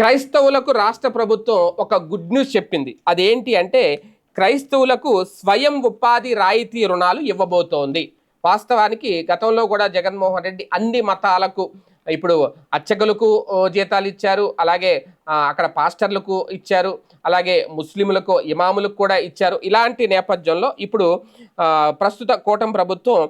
క్రైస్తవులకు రాష్ట్ర ప్రభుత్వం ఒక గుడ్ న్యూస్ చెప్పింది. అదేంటి అంటే క్రైస్తవులకు స్వయం ఉపాధి రాయితీ రుణాలు ఇవ్వబోతోంది. వాస్తవానికి గతంలో కూడా జగన్మోహన్ రెడ్డి అన్ని మతాలకు ఇప్పుడు అర్చకులకు జీతాలు ఇచ్చారు. అలాగే అక్కడ పాస్టర్లకు ఇచ్చారు. అలాగే ముస్లింలకు ఇమాములకు కూడా ఇచ్చారు. ఇలాంటి నేపథ్యంలో ఇప్పుడు ప్రస్తుత కూటమి ప్రభుత్వం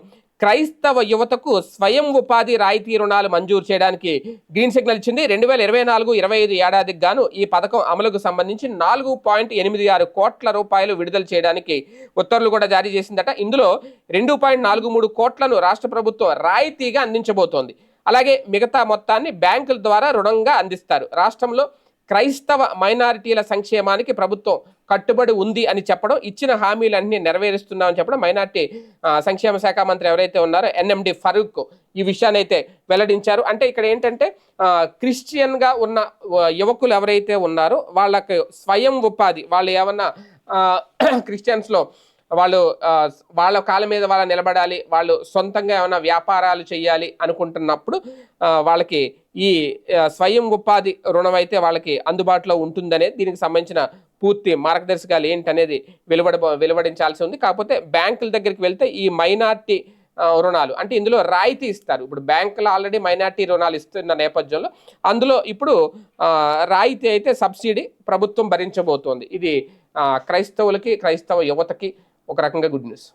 క్రైస్తవ యువతకు స్వయం ఉపాధి రాయితీ రుణాలు మంజూరు చేయడానికి గ్రీన్ సిగ్నల్ ఇచ్చింది. రెండు వేల ఇరవై నాలుగు ఇరవై ఐదు ఏడాదికి గాను ఈ పథకం అమలుకు సంబంధించి నాలుగు పాయింట్ ఎనిమిది ఆరు కోట్ల రూపాయలు విడుదల చేయడానికి ఉత్తర్వులు కూడా జారీ చేసిందట. ఇందులో రెండు పాయింట్ నాలుగు మూడు కోట్లను రాష్ట్ర ప్రభుత్వం రాయితీగా అందించబోతోంది. అలాగే మిగతా మొత్తాన్ని బ్యాంకుల ద్వారా రుణంగా అందిస్తారు. రాష్ట్రంలో క్రైస్తవ మైనారిటీల సంక్షేమానికి ప్రభుత్వం కట్టుబడి ఉంది అని చెప్పడం ఇచ్చిన హామీలన్నీ నెరవేరుస్తున్నామని చెప్పడం మైనార్టీ సంక్షేమ శాఖ మంత్రి ఎవరైతే ఉన్నారో ఎన్ఎండి ఫరూక్ ఈ విషయాన్ని అయితే వెల్లడించారు. అంటే ఇక్కడ ఏంటంటే క్రిస్టియన్గా ఉన్న యువకులు ఎవరైతే ఉన్నారో వాళ్ళకి స్వయం ఉపాధి వాళ్ళు ఏమన్నా క్రిస్టియన్స్లో వాళ్ళు వాళ్ళ కాళ్ళ మీద వాళ్ళ నిలబడాలి వాళ్ళు సొంతంగా ఏమైనా వ్యాపారాలు చేయాలి అనుకుంటున్నప్పుడు వాళ్ళకి ఈ స్వయం ఉపాధి రుణం అయితే వాళ్ళకి అందుబాటులో ఉంటుందనే దీనికి సంబంధించిన పూర్తి మార్గదర్శకాలు ఏంటనేది వెలువడ వెలువడించాల్సి ఉంది. కాకపోతే బ్యాంకుల దగ్గరికి వెళ్తే ఈ మైనార్టీ రుణాలు అంటే ఇందులో రాయితీ ఇస్తారు. ఇప్పుడు బ్యాంకులు ఆల్రెడీ మైనార్టీ రుణాలు ఇస్తున్న నేపథ్యంలో అందులో ఇప్పుడు రాయితీ అయితే సబ్సిడీ ప్రభుత్వం భరించబోతోంది. ఇది క్రైస్తవులకి క్రైస్తవ యువతకి ఒక రకంగా గుడ్ న్యూస్.